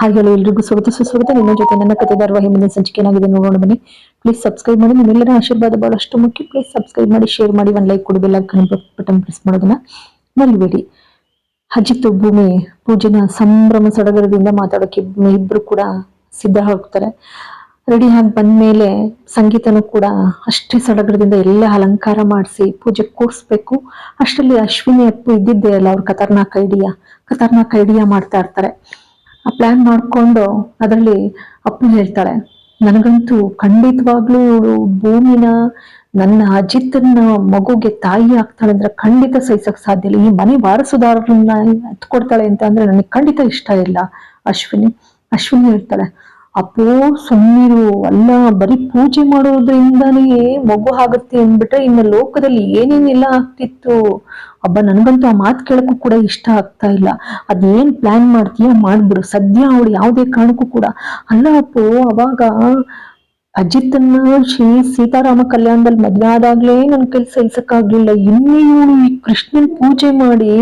ಹಾಗೆಲ್ಲ ಎಲ್ರಿಗೂ ಸ್ವಾಗತ. ಸುಸ್ವಾಗತ. ನಿಮ್ಮ ಜೊತೆ ನನ್ನ ಕತೆ ಧಾರವಾಹಿ ಮುಂದಿನ ಸಂಚಿಕೆ ಏನಾಗಿದೆ ನೋಡೋಣ ಬನ್ನಿ. ಪ್ಲೀಸ್ ಸಬ್ಸ್ಕ್ರೈಬ್ ಮಾಡಿ. ನಿಮ್ಮೆಲ್ಲರ ಆಶೀರ್ವಾದ ಬಹಳಷ್ಟು ಮುಖ್ಯ. ಪ್ಲೀಸ್ ಸಬ್ಸ್ಕ್ರೈಬ್ ಮಾಡಿ ಶೇರ್ ಮಾಡಿ, ಒಂದು ಲೈಕ್ ಕೊಡಿ ಬೆಲ್ಲ ಬಟನ್ ಪ್ರೆಸ್ ಮಾಡೋದನ್ನ ಮರಿಬೇಡಿ. ಹಜಿತು ಭೂಮಿ ಪೂಜೆನ ಸಂಭ್ರಮ ಸಡಗರದಿಂದ ಮಾತಾಡೋಕೆ ಇಬ್ರು ಕೂಡ ಸಿದ್ಧ ಹೋಗ್ತಾರೆ ರೆಡಿ ಆಗಿ ಬಂದ್ಮೇಲೆ ಸಂಗೀತನೂ ಕೂಡ ಅಷ್ಟೇ ಸಡಗರದಿಂದ ಎಲ್ಲ ಅಲಂಕಾರ ಮಾಡಿಸಿ ಪೂಜೆ ಕೂರಿಸ್ಬೇಕು. ಅಷ್ಟರಲ್ಲಿ ಅಶ್ವಿನಿ ಅಪ್ಪು ಇದ್ದಿದ್ದೇ ಅಲ್ಲ, ಅವ್ರ ಖತರ್ನಾಕ್ ಐಡಿಯಾ ಖತರ್ನಾಕ್ ಐಡಿಯಾ ಮಾಡ್ತಾ ಇರ್ತಾರೆ. ಪ್ಲಾನ್ ಮಾಡ್ಕೊಂಡು ಅದರಲ್ಲಿ ಅಪ್ಪು ಹೇಳ್ತಾಳೆ, ನನಗಂತೂ ಖಂಡಿತವಾಗ್ಲೂ ಇವಳು ಭೂಮಿನ, ನನ್ನ ಅಜಿತ್ನ ಮಗುಗೆ ತಾಯಿ ಆಗ್ತಾಳೆ ಅಂದ್ರೆ ಖಂಡಿತ ಸಹಿಸಕ್ ಸಾಧ್ಯ ಇಲ್ಲ. ಈ ಮನೆ ವಾರಸುದಾರರನ್ನ ಎತ್ಕೊಡ್ತಾಳೆ ಅಂತ ಅಂದ್ರೆ ನನಗೆ ಖಂಡಿತ ಇಷ್ಟ ಇಲ್ಲ. ಅಶ್ವಿನಿ ಅಶ್ವಿನಿ ಹೇಳ್ತಾಳೆ ಅಪ್ಪೋ ಸುಮ್ಮನಿರು ಅಲ್ಲ, ಬರೀ ಪೂಜೆ ಮಾಡೋದ್ರಿಂದಾನೇ ಮಗು ಆಗುತ್ತೆ ಅಂದ್ಬಿಟ್ರೆ ಇನ್ನು ಲೋಕದಲ್ಲಿ ಏನೇನೆಲ್ಲ ಆಗ್ತಿತ್ತು? ಅಬ್ಬ, ನನಗಂತೂ ಆ ಮಾತು ಕೇಳಕ್ಕೂ ಕೂಡ ಇಷ್ಟ ಆಗ್ತಾ ಇಲ್ಲ. ಅದೇನ್ ಪ್ಲಾನ್ ಮಾಡ್ತೀಯ ಮಾಡ್ಬಿಡು. ಸದ್ಯ ಅವಳು ಯಾವುದೇ ಕಾರಣಕ್ಕೂ ಕೂಡ. ಅಲ್ಲ ಅಪ್ಪು, ಅವಾಗ ಅಜಿತನ್ನ ಶ್ರೀ ಸೀತಾರಾಮ ಕಲ್ಯಾಣದಲ್ಲಿ ಮದ್ವೆ ಆದಾಗ್ಲೇ ನನ್ ಕೈ ಸಹಿಸಕ್ಕಾಗ್ಲಿಲ್ಲ. ಇನ್ನು ಈ ಕೃಷ್ಣನ್ ಪೂಜೆ ಮಾಡಿ,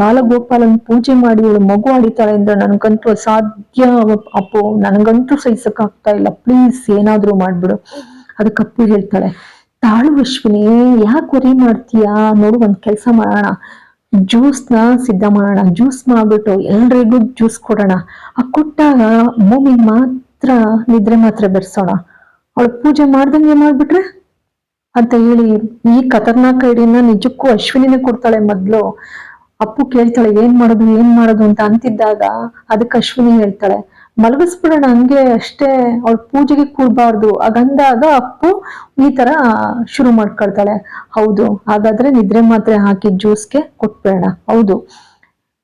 ಬಾಲಗೋಪಾಲನ್ ಪೂಜೆ ಮಾಡಿ ಇವಳು ಮಗು ಆಡಿತಾಳೆ ಅಂದ್ರೆ ನನ್ಗಂತೂ ಅಸಾಧ್ಯ. ಅಪ್ಪು, ನನಗಂತೂ ಸಹಿಸಕ್ ಆಗ್ತಾ ಇಲ್ಲ. ಪ್ಲೀಸ್ ಏನಾದ್ರೂ ಮಾಡ್ಬಿಡು. ಅದಕ್ಕೆ ಅಪ್ಪು ಹೇಳ್ತಾಳೆ, ತಾಳು ಅಶ್ವಿನಿ, ಯಾಕೆ ವರಿ ಮಾಡ್ತೀಯಾ? ನೋಡು, ಒಂದ್ ಕೆಲ್ಸ ಮಾಡೋಣ. ಜ್ಯೂಸ್ನ ಸಿದ್ಧ ಮಾಡೋಣ. ಜ್ಯೂಸ್ ಮಾಡ್ಬಿಟ್ಟು ಎಲ್ರಿಗೂ ಜ್ಯೂಸ್ ಕೊಡೋಣ. ಆ ಕೊಟ್ಟಾಗ ಭೂಮಿಗೆ ಮಾತ್ರ, ನಿದ್ರೆ ಮಾತ್ರ ಬೆರೆಸೋಣ. ಅವಳು ಪೂಜೆ ಮಾಡ್ದಂಗೆ ಮಾಡ್ಬಿಟ್ರೆ? ಅಂತ ಹೇಳಿ ಈ ಖತರ್ನಾಕ್ ಐಡಿಯನ್ನ ನಿಜಕ್ಕೂ ಅಶ್ವಿನಿನೇ ಕೊಡ್ತಾಳೆ ಮೊದ್ಲು. ಅಪ್ಪು ಕೇಳ್ತಾಳೆ, ಏನ್ ಮಾಡೋದು ಏನ್ ಮಾಡೋದು? ಅಂತ ಅಂತಿದ್ದಾಗ ಅದಕ್ಕೆ ಅಶ್ವಿನಿ ಹೇಳ್ತಾಳೆ, ಮಲಗಿಸ್ಬಿಡೋಣ, ಹಂಗೆ ಅಷ್ಟೇ, ಅವಳು ಪೂಜೆಗೆ ಕೂಡ್ಬಾರ್ದು ಹಾಗಂದಾಗ ಅಪ್ಪು ಈ ತರ ಶುರು ಮಾಡ್ಕೊಳ್ತಾಳೆ, ಹೌದು, ಹಾಗಾದ್ರೆ ನಿದ್ರೆ ಮಾತ್ರೆ ಹಾಕಿ ಜ್ಯೂಸ್ಗೆ ಕೊಟ್ಬೇಡ ಹೌದು,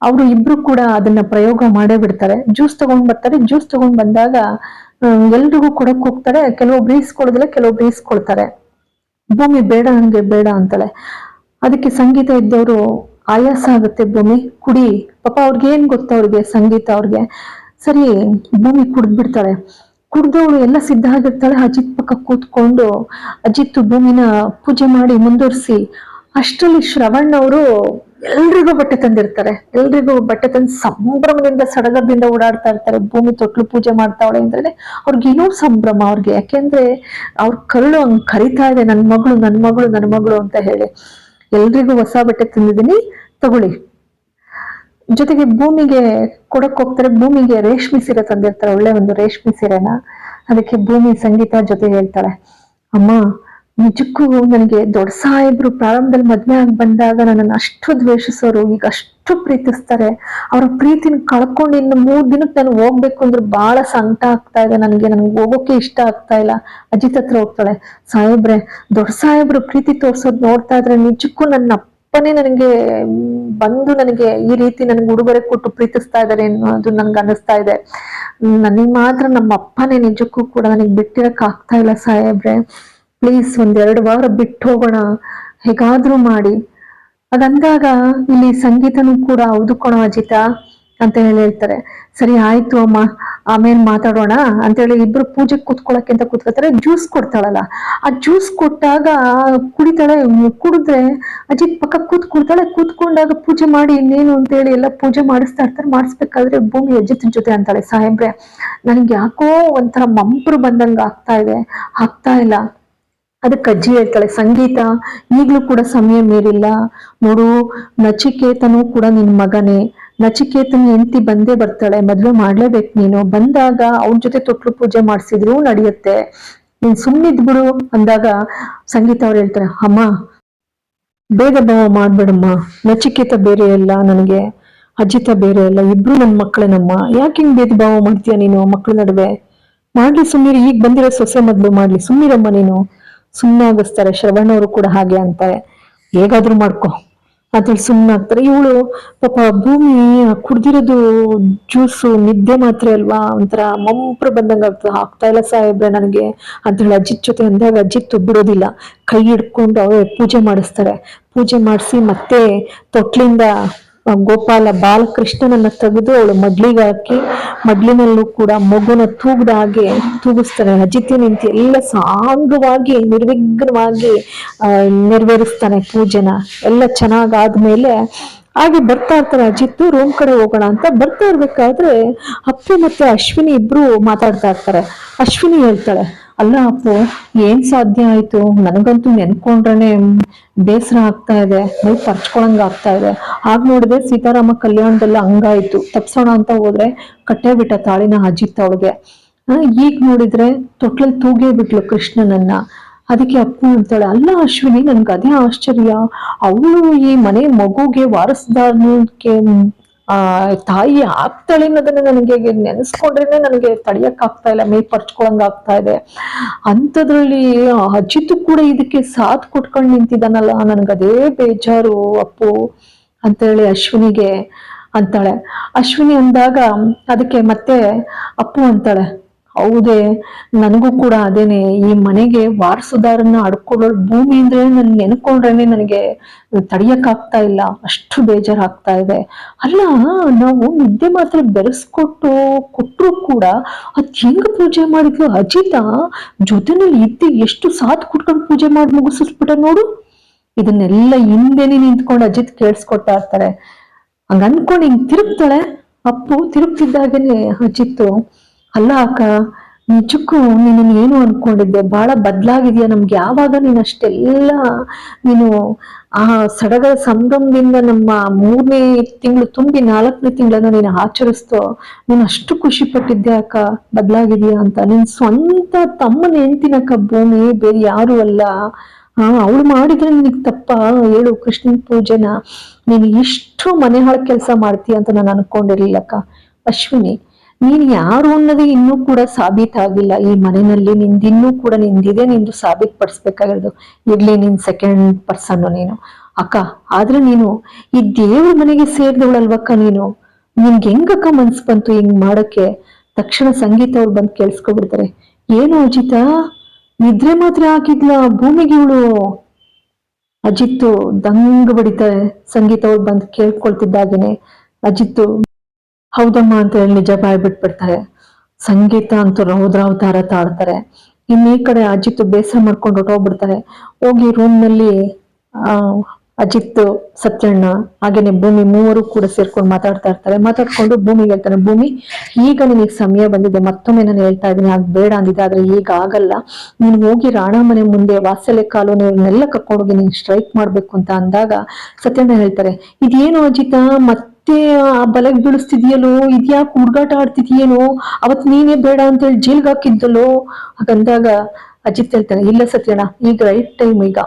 ಅವರು ಇಬ್ರು ಕೂಡ ಅದನ್ನ ಪ್ರಯೋಗ ಮಾಡೇ ಬಿಡ್ತಾರೆ. ಜ್ಯೂಸ್ ತಗೊಂಡ್ ಬರ್ತಾರೆ. ಜ್ಯೂಸ್ ತಗೊಂಡ್ ಬಂದಾಗ ಎಲ್ರಿಗೂ ಕೊಡಕ್ ಹೋಗ್ತಾರೆ. ಕೆಲವೊಬ್ರು ಈಸ್ಕೊಡೋದಿಲ್ಲ ಕೆಲವೊಬ್ರು ಈಸ್ಕೊಳ್ತಾರೆ ಭೂಮಿ ಬೇಡ ನನಗೆ ಬೇಡ ಅಂತಾಳೆ. ಅದಕ್ಕೆ ಸಂಗೀತ ಇದ್ದವರು ಆಯಾಸ ಆಗುತ್ತೆ ಭೂಮಿ, ಕುಡಿ. ಪಾಪ ಅವ್ರಿಗೆ ಏನ್ ಗೊತ್ತಾ ಅವ್ರಿಗೆ ಸಂಗೀತ ಅವ್ರಿಗೆ? ಸರಿ, ಭೂಮಿ ಕುಡ್ದ್ಬಿಡ್ತಾಳೆ ಕುಡ್ದವಳು ಎಲ್ಲ ಸಿದ್ಧ ಆಗಿರ್ತಾಳೆ. ಅಜಿತ್ ಪಕ್ಕ ಕೂತ್ಕೊಂಡು ಅಜಿತ್ ಭೂಮಿನ ಪೂಜೆ ಮಾಡಿ ಮುಂದುವರಿಸಿ. ಅಷ್ಟರಲ್ಲಿ ಶ್ರವಣ್ ಅವರು ಎಲ್ರಿಗೂ ಬಟ್ಟೆ ತಂದಿರ್ತಾರೆ. ಎಲ್ರಿಗೂ ಬಟ್ಟೆ ತಂದು ಸಂಭ್ರಮದಿಂದ ಸಡಗರದಿಂದ ಓಡಾಡ್ತಾ ಇರ್ತಾರೆ. ಭೂಮಿ ತೊಟ್ಲು ಪೂಜೆ ಮಾಡ್ತಾವಳೆ ಅಂದ್ರೆ ಅವ್ರಿಗೆ ಏನೋ ಸಂಭ್ರಮ ಅವ್ರಿಗೆ. ಯಾಕೆಂದ್ರೆ ಅವ್ರ ಕರುಳು ಹಂಗ್ ಕರಿತಾ ಇದೆ. ನನ್ ಮಗಳು ನನ್ ಮಗಳು ನನ್ ಮಗಳು ಅಂತ ಹೇಳಿ. ಎಲ್ರಿಗೂ ಹೊಸ ಬಟ್ಟೆ ತಂದಿದ್ದೀನಿ. ತಗೊಳ್ಳಿ. ಜೊತೆಗೆ ಭೂಮಿಗೆ ಕೊಡಕ್ ಹೋಗ್ತಾರೆ. ಭೂಮಿಗೆ ರೇಷ್ಮೆ ಸೀರೆ ತಂದಿರ್ತಾರೆ. ಒಳ್ಳೆ ಒಂದು ರೇಷ್ಮೆ ಸೀರೆನ. ಅದಕ್ಕೆ ಭೂಮಿ ಸಂಗೀತ ಜೊತೆ ಹೇಳ್ತಾಳೆ ಅಮ್ಮ ನಿಜಕ್ಕೂ ನನಗೆ ದೊಡ್ಡ ಸಾಹೇಬ್ರು ಪ್ರಾರಂಭದಲ್ಲಿ ಮದುವೆ ಆಗಿ ಬಂದಾಗ ನನ್ನನ್ನು ಅಷ್ಟು ದ್ವೇಷಿಸೋರು, ಈಗ ಅಷ್ಟು ಪ್ರೀತಿಸ್ತಾರೆ. ಅವರ ಪ್ರೀತಿನ ಕಳ್ಕೊಂಡು ಇನ್ನು ಮೂರು ದಿನಕ್ಕೆ ನಾನು ಹೋಗ್ಬೇಕು ಅಂದ್ರೆ ಬಹಳ ಸಂಕಟ ಆಗ್ತಾ ಇದೆ. ನನಗೆ ನನಗೆ ಹೋಗೋಕೆ ಇಷ್ಟ ಆಗ್ತಾ ಇಲ್ಲ. ಅಜಿತ್ ಹತ್ರ ಹೋಗ್ತಾಳೆ, ಸಾಹೇಬ್ರೆ, ದೊಡ್ಡ ಸಾಹೇಬ್ರು ಪ್ರೀತಿ ತೋರ್ಸೋದ್ ನೋಡ್ತಾ ಇದ್ರೆ ನಿಜಕ್ಕೂ ನನ್ನ ಅಪ್ಪನೇ ನನಗೆ, ಬಂದು ನನಗೆ ಈ ರೀತಿ ನನಗೆ ಉಡುಗೊರೆ ಕೊಟ್ಟು ಪ್ರೀತಿಸ್ತಾ ಇದ್ದಾರೆ ಅನ್ನೋದು ನನ್ಗೆ ಅನಿಸ್ತಾ ಇದೆ. ನನಗೆ ಮಾತ್ರ ನಮ್ಮ ಅಪ್ಪನೇ ನಿಜಕ್ಕೂ ಕೂಡ ನನಗೆ ಬಿಟ್ಟಿರಕ್ ಆಗ್ತಾ ಇಲ್ಲ ಸಾಹೇಬ್ರೆ. ಪ್ಲೀಸ್ ಒಂದೆರಡು ವಾರ ಬಿಟ್ಟು ಹೋಗೋಣ. ಹೇಗಾದ್ರೂ ಮಾಡಿ. ಅದಂದಾಗ ಇಲ್ಲಿ ಸಂಗೀತನೂ ಕೂಡ ಹೌದು ಅಜಿತ ಅಂತ ಹೇಳಿ ಹೇಳ್ತಾರೆ. ಸರಿ ಆಯ್ತು ಅಮ್ಮ, ಆಮೇಲೆ ಮಾತಾಡೋಣ ಅಂತೇಳಿ ಇಬ್ರು ಪೂಜೆ ಕೂತ್ಕೊಳಕ್ಕೆ ಅಂತ ಕುತ್ಕೋತಾರೆ ಜ್ಯೂಸ್ ಕೊಡ್ತಾಳಲ್ಲ, ಆ ಜ್ಯೂಸ್ ಕೊಟ್ಟಾಗ ಕುಡಿತಾಳೆ, ಕುಡಿದ್ರೆ ಅಜಿತ್ ಪಕ್ಕ ಕೂತ್ಕೊಳ್ತಾಳೆ, ಕೂತ್ಕೊಂಡಾಗ ಪೂಜೆ ಮಾಡಿ ಇನ್ನೇನು ಅಂತೇಳಿ ಎಲ್ಲ ಪೂಜೆ ಮಾಡಿಸ್ತಾ ಇರ್ತಾರೆ. ಮಾಡಿಸ್ಬೇಕಾದ್ರೆ ಭೂಮಿ ಅಜಿತ್ ಜೊತೆ ಅಂತಾಳೆ. ಸಾಹೇಬ್ರೆ, ನನಗೆ ಯಾಕೋ ಒಂಥರ ಮಂಪ್ರು ಬಂದಂಗೆ ಆಗ್ತಾ ಇದೆ. ಆಗ್ತಾ ಇಲ್ಲ. ಅದಕ್ಕೆ ಅಜ್ಜಿ ಹೇಳ್ತಾಳೆ, ಸಂಗೀತ, ಈಗಲೂ ಕೂಡ ಸಮಯ ಮೀರಿಲ್ಲ. ನೋಡು, ನಚಿಕೇತನು ಕೂಡ ನಿನ್ ಮಗನೇ. ನಚಿಕೇತನ ಹೆಂಡತಿ ಬಂದೇ ಬರ್ತಾಳೆ, ಮದ್ವೆ ಮಾಡ್ಲೇಬೇಕು ನೀನು. ಬಂದಾಗ ಅವ್ರ ಜೊತೆ ತೊಟ್ಲು ಪೂಜೆ ಮಾಡಿಸಿದ್ರು ನಡೆಯುತ್ತೆ. ನೀನ್ ಸುಮ್ಮನಿದ್ ಬಿಡು. ಅಂದಾಗ ಸಂಗೀತ ಅವ್ರು ಹೇಳ್ತಾರೆ, ಅಮ್ಮ, ಬೇಗ ಭಾವ ಮಾಡ್ಬೇಡಮ್ಮ. ನಚಿಕೇತ ಬೇರೆ ಇಲ್ಲ ನನಗೆ. ಅಜಿತ ಬೇರೆ ಇಲ್ಲ. ಇಬ್ರು ನನ್ನ ಮಕ್ಕಳೇನಮ್ಮ ಯಾಕೆ ಹಿಂಗ್ ಭೇದ ಭಾವ ಮಾಡ್ತೀಯ ನೀನು ಮಕ್ಕಳ ನಡುವೆ? ಮಾಡ್ಲಿ ಸುಮ್ಮೀರಿ ಈಗ ಬಂದಿರೋ ಸೊಸೆ ಮೊದ್ಲು ಮಾಡ್ಲಿ. ಸುಮ್ಮಿರಮ್ಮ ನೀನು. ಸುಮ್ಮನಾಗಿಸ್ತಾರೆ ಆಗಿಸ್ತಾರೆ ಶ್ರವಣವರು ಕೂಡ ಹಾಗೆ ಅಂತಾರೆ. ಹೇಗಾದ್ರೂ ಮಾಡ್ಕೊ. ಅದ್ರಲ್ಲಿ ಸುಮ್ಮನಾಗ್ತಾರೆ ಇವಳು ಪಾಪ ಭೂಮಿ ಕುಡ್ದಿರೋದು ಜ್ಯೂಸು, ನಿದ್ದೆ ಮಾತ್ರ ಅಲ್ವಾ? ಒಂಥರ ಮಂಪ್ರ ಬಂದಂಗೆ ಆಗ್ತದೆ. ಆಗ್ತಾ ಇಲ್ಲ ಸಾಹೇಬ್ರೆ ನನಗೆ ಅಂತ ಹೇಳಿ ಅಜ್ಜಿ ಜೊತೆ ಅಂದಾಗ ಅಜ್ಜಿ ಬಿಡೋದಿಲ್ಲ ಕೈ ಹಿಡ್ಕೊಂಡು ಅವೇ ಪೂಜೆ ಮಾಡಿಸ್ತಾರೆ. ಪೂಜೆ ಮಾಡಿಸಿ ಮತ್ತೆ ತೊಟ್ಲಿಂದ ಗೋಪಾಲ ಬಾಲಕೃಷ್ಣನನ್ನ ತೆಗೆದು ಅವಳು ಮಡ್ಲಿಗೆ ಹಾಕಿ, ಮಡ್ಲಿನಲ್ಲೂ ಕೂಡ ಮಗುನ ತೂಗದ ಹಾಗೆ ತೂಗಿಸ್ತಾನೆ. ಅಜಿತಿ ನಿಂತು ಎಲ್ಲ ಸಾಂಗವಾಗಿ, ನಿರ್ವಿಘ್ನವಾಗಿ ನೆರವೇರಿಸ್ತಾನೆ ಪೂಜೆನ. ಎಲ್ಲ ಚೆನ್ನಾಗಾದ್ಮೇಲೆ ಹಾಗೆ ಬರ್ತಾ ಇರ್ತಾರೆ ಅಜಿತ್, ರೂಮ್ ಕಡೆ ಹೋಗೋಣ ಅಂತ ಬರ್ತಾ ಇರ್ಬೇಕಾದ್ರೆ ಅಪ್ಪೆ ಮತ್ತೆ ಅಶ್ವಿನಿ ಇಬ್ರು ಮಾತಾಡ್ತಾ ಇರ್ತಾರೆ. ಅಶ್ವಿನಿ ಹೇಳ್ತಾಳೆ ಅಲ್ಲ ಅಪ್ಪು, ಏನ್ ಸಾಧ್ಯ ಆಯ್ತು? ನನಗಂತೂ ನೆನ್ಕೊಂಡ್ರೇನೆ ಬೇಸರ ಆಗ್ತಾ ಇದೆ ಮೈ ಪರ್ಚ್ಕೊಳಂಗ ಆಗ್ತಾ ಇದೆ. ಆಗ ನೋಡಿದ್ರೆ ಸೀತಾರಾಮ ಕಲ್ಯಾಣದಲ್ಲ ಹಂಗಾಯ್ತು. ತಪ್ಸೋಣ ಅಂತ ಹೋದ್ರೆ ಕಟ್ಟೆ ಬಿಟ್ಟ ತಾಳಿನ ಅಜಿತ್ ಅವಳಿಗೆ. ಈಗ ನೋಡಿದ್ರೆ ತೊಟ್ಲಲ್ಲಿ ತೂಗೇ ಬಿಟ್ಲು ಕೃಷ್ಣನನ್ನ. ಅದಕ್ಕೆ ಅಪ್ಪು ಅಂತಾಳೆ, ಅಲ್ಲ ಅಶ್ವಿನಿ, ನನ್ಗೆ ಅದೇ ಆಶ್ಚರ್ಯ. ಅವಳು ಈ ಮನೆ ಮಗುಗೆ ವಾರಸ್ದಾರಕ್ಕೆ ಆ, ತಾಯಿ ಆಗ್ತಾಳೆ ಅನ್ನೋದನ್ನ ನನಗೆ ನೆನೆಸ್ಕೊಂಡ್ರೇನೆ ನನಗೆ ತಡಿಯಕ್ ಆಗ್ತಾ ಇಲ್ಲ ಮೇ ಪರ್ಚ್ಕೊಳಂಗ್ ಆಗ್ತಾ ಇದೆ ಅಂಥದ್ರಲ್ಲಿ ಅಜಿತ್ ಕೂಡ ಇದಕ್ಕೆ ಸಾಥ್ ಕೊಟ್ಕೊಂಡು ನಿಂತಿದ್ದಾನಲ್ಲ ಅದೇ ಬೇಜಾರು, ಅಪ್ಪು ಅಂತೇಳಿ ಅಶ್ವಿನಿಗೆ ಅಂತಾಳೆ. ಅಶ್ವಿನಿ ಅಂದಾಗ ಅದಕ್ಕೆ ಮತ್ತೆ ಅಪ್ಪು ಅಂತಾಳೆ. ಹೌದೇ, ನನಗೂ ಕೂಡ ಅದೇನೆ. ಈ ಮನೆಗೆ ವಾರಸುದಾರನ್ನ ಅಡ್ಕೊಳ್ಳೋ ಭೂಮಿ ಅಂದ್ರೆ ನನ್ ನೆನ್ಕೊಂಡ್ರೇನೆ ನನಗೆ ತಡಿಯಕ್ ಆಗ್ತಾ ಇಲ್ಲ. ಅಷ್ಟು ಬೇಜಾರಾಗ್ತಾ ಇದೆ. ಅಲ್ಲ, ನಾವು ನಿದ್ದೆ ಮಾತ್ರ ಬೆರೆಸ್ಕೊಟ್ಟು ಕೊಟ್ರು ಕೂಡ ಅದ್ ಹೆಂಗ್ ಪೂಜೆ ಮಾಡಿದ್ಲು ಅಜಿತ? ಜೊತೆನಲ್ಲಿ ಇದ್ದು ಎಷ್ಟು ಸಾಥ್ ಕುಟ್ಕೊಂಡು ಪೂಜೆ ಮಾಡಿ ಮುಗಿಸ್ಬಿಟ್ಟ ನೋಡು. ಇದನ್ನೆಲ್ಲ ಹಿಂದೆನೆ ನಿಂತ್ಕೊಂಡು ಅಜಿತ್ ಕೇಳಿಸ್ಕೊಡ್ತಾ ಇರ್ತಾರೆ. ಹಂಗ ಅನ್ಕೊಂಡು ಹಿಂಗ್ ತಿರುಗ್ತಾಳೆ. ಅಪ್ಪು, ತಿರುಗ್ತಿದ್ದಾಗನೆ ಅಜಿತ್ತು. ಅಲ್ಲ ಅಕ್ಕ ನಿಜಕ್ಕೂ ನೀನು ಏನು ಅನ್ಕೊಂಡಿದ್ದೆ? ಬಹಳ ಬದಲಾಗಿದೆಯಾ ನಮ್ಗೆ? ಯಾವಾಗ ನೀನು ಅಷ್ಟೆಲ್ಲ ನೀನು ಆ ಸಡಗರ ಸಂಭ್ರಮದಿಂದ ನಮ್ಮ ಮೂರನೇ ತಿಂಗಳು ತುಂಬಿ ನಾಲ್ಕನೇ ತಿಂಗಳನ್ನ ನೀನು ಆಚರಿಸ್ತೋ. ನೀನು ಅಷ್ಟು ಖುಷಿ ಪಟ್ಟಿದ್ದೆ ಅಕ್ಕ? ಬದಲಾಗಿದೆಯಾ ಅಂತ? ನಿನ್ ಸ್ವಂತ ತಮ್ಮನ ಹೆಂಡ್ತಿನಕ್ಕ ಭೂಮಿ, ಬೇರೆ ಯಾರು ಅಲ್ಲ. ಹಾ ಅವಳು ಮಾಡಿದ್ರೆ ನಿನಗೆ ತಪ್ಪ? ಹೇಳು ಕೃಷ್ಣನ್ ಪೂಜೆನ. ನೀನು ಇಷ್ಟು ಮನೆ ಹಾಳು ಕೆಲಸ ಮಾಡ್ತೀಯ ಅಂತ ನಾನು ಅನ್ಕೊಂಡಿರ್ಲಿಲ್ಲಕ್ಕ ಅಶ್ವಿನಿ ನೀನ್ ಯಾರು ಅನ್ನೋದು ಇನ್ನೂ ಕೂಡ ಸಾಬೀತಾಗಿಲ್ಲ. ಈ ಮನೆಯಲ್ಲಿ ನಿಂದಿನ್ನೂ ಕೂಡ ನಿಂದಿದೆ, ನಿಂದು ಸಾಬೀತ್ ಪಡಿಸ್ಬೇಕಾಗಿರೋದು ಇರ್ಲಿ ನಿನ್ ಸೆಕೆಂಡ್ ಪರ್ಸನ್ ನೀನು. ಅಕ್ಕ, ಆದ್ರೆ ನೀನು ಈ ದೇವ್ರ ಮನೆಗೆ ಸೇರಿದವಳಲ್ವಕ್ಕ ನೀನು? ನಿನ್ಗೆ ಹೆಂಗಕ್ಕ ಮನ್ಸ್ ಬಂತು ಹಿಂಗ್ ಮಾಡಕ್ಕೆ? ತಕ್ಷಣ ಸಂಗೀತ ಅವ್ರು ಬಂದು ಕೇಳಿಸ್ಕೊಬಿಡ್ತಾರೆ. ಏನು ಅಜಿತ? ನಿದ್ರೆ ಮಾತ್ರ ಹಾಕಿದ್ಲ ಭೂಮಿಗೆ ಇವಳು? ಅಜಿತ್ತು ದಂಗ್ ಬಡಿತಾರೆ ಸಂಗೀತ ಅವ್ರು ಬಂದು ಕೇಳ್ಕೊಳ್ತಿದ್ದಾಗೇನೆ. ಅಜಿತ್ತು ಹೌದಮ್ಮ ಅಂತ ಹೇಳಿ ನಿಜ ಬಾಯ್ ಬಿಟ್ಬಿಡ್ತಾರೆ. ಸಂಗೀತ ಅಂತೂ ರೌದ್ರಾವತಾರ ತಾಡ್ತಾರೆ ಇನ್ನು ಈ ಕಡೆ ಅಜಿತ್ ಬೇಸರ ಮಾಡ್ಕೊಂಡು ಹೊಟ್ಟೋಗ್ಬಿಡ್ತಾರೆ ಹೋಗಿ ರೂಮ್ನಲ್ಲಿ ಆ, ಅಜಿತ್, ಸತ್ಯಣ್ಣ, ಹಾಗೇನೆ ಭೂಮಿ ಮೂವರು ಕೂಡ ಸೇರ್ಕೊಂಡು ಮಾತಾಡ್ತಾ ಇರ್ತಾರೆ. ಮಾತಾಡ್ಕೊಂಡು ಭೂಮಿಗೆ ಹೇಳ್ತಾರೆ, ಭೂಮಿ, ಈಗ ನಿನಗೆ ಸಮಯ ಬಂದಿದೆ, ಮತ್ತೊಮ್ಮೆ ನಾನು ಹೇಳ್ತಾ ಇದ್ದೀನಿ. ಆಗ ಬೇಡ ಅಂದಿದೆ, ಆದ್ರೆ ಈಗ ಆಗಲ್ಲ. ನೀನು ಹೋಗಿ ರಾಣ ಮನೆ ಮುಂದೆ ವಾತ್ಸಲ್ಯ ಕಾಲೋನಿಯನ್ನೆಲ್ಲ ಕರ್ಕೊಂಡೋಗಿ ನೀನು ಸ್ಟ್ರೈಕ್ ಮಾಡ್ಬೇಕು ಅಂತ ಅಂದಾಗ ಸತ್ಯಣ್ಣ ಹೇಳ್ತಾರೆ, ಇದೇನು ಅಜಿತ ಮತ್ತೆ ಆ, ಬಲಗ್ ಬೀಳಿಸ್ತಿದ್ಯೇನೋ, ಇದ್ಯಾಕೆ ಹುಡುಗಾಟ ಆಡ್ತಿದ್ಯೇನೋ, ಅವತ್ ನೀನೇ ಬೇಡ ಅಂತ ಹೇಳಿ ಜೈಲ್ಗೆ ಹಾಕಿದ್ದಲ್ಲೋ ಹಾಗಂದಾಗ ಅಜಿತ್ ಹೇಳ್ತಾನೆ, ಇಲ್ಲ ಸತ್ಯಣ್ಣ, ಈಗ ರೈಟ್ ಟೈಮ್ ಈಗ.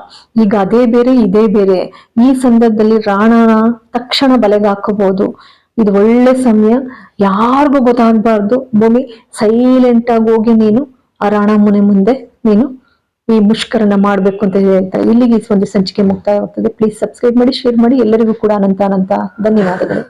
ಈಗ ಅದೇ ಬೇರೆ, ಇದೇ ಬೇರೆ. ಈ ಸಂದರ್ಭದಲ್ಲಿ ರಾಣನ ತಕ್ಷಣ ಬಲೆಗೆ ಹಾಕಬಹುದು. ಇದು ಒಳ್ಳೆ ಸಮಯ. ಯಾರಿಗೂ ಗೊತ್ತಾಗಬಾರ್ದು. ಭೂಮಿ ಸೈಲೆಂಟ್ ಆಗಿ ಹೋಗಿ ನೀನು ಆ ರಾಣ ಮುನೆ ಮುಂದೆ ನೀನು ಈ ಮುಷ್ಕರನ ಮಾಡ್ಬೇಕು ಅಂತ ಹೇಳ್ತಾರೆ ಇಲ್ಲಿಗೆ ಈ ಒಂದು ಸಂಚಿಕೆ ಮುಕ್ತಾಯವಾಗ್ತದೆ. ಪ್ಲೀಸ್ ಸಬ್ಸ್ಕ್ರೈಬ್ ಮಾಡಿ ಶೇರ್ ಮಾಡಿ. ಎಲ್ಲರಿಗೂ ಕೂಡ ಅನಂತ ಅನಂತ ಧನ್ಯವಾದಗಳು.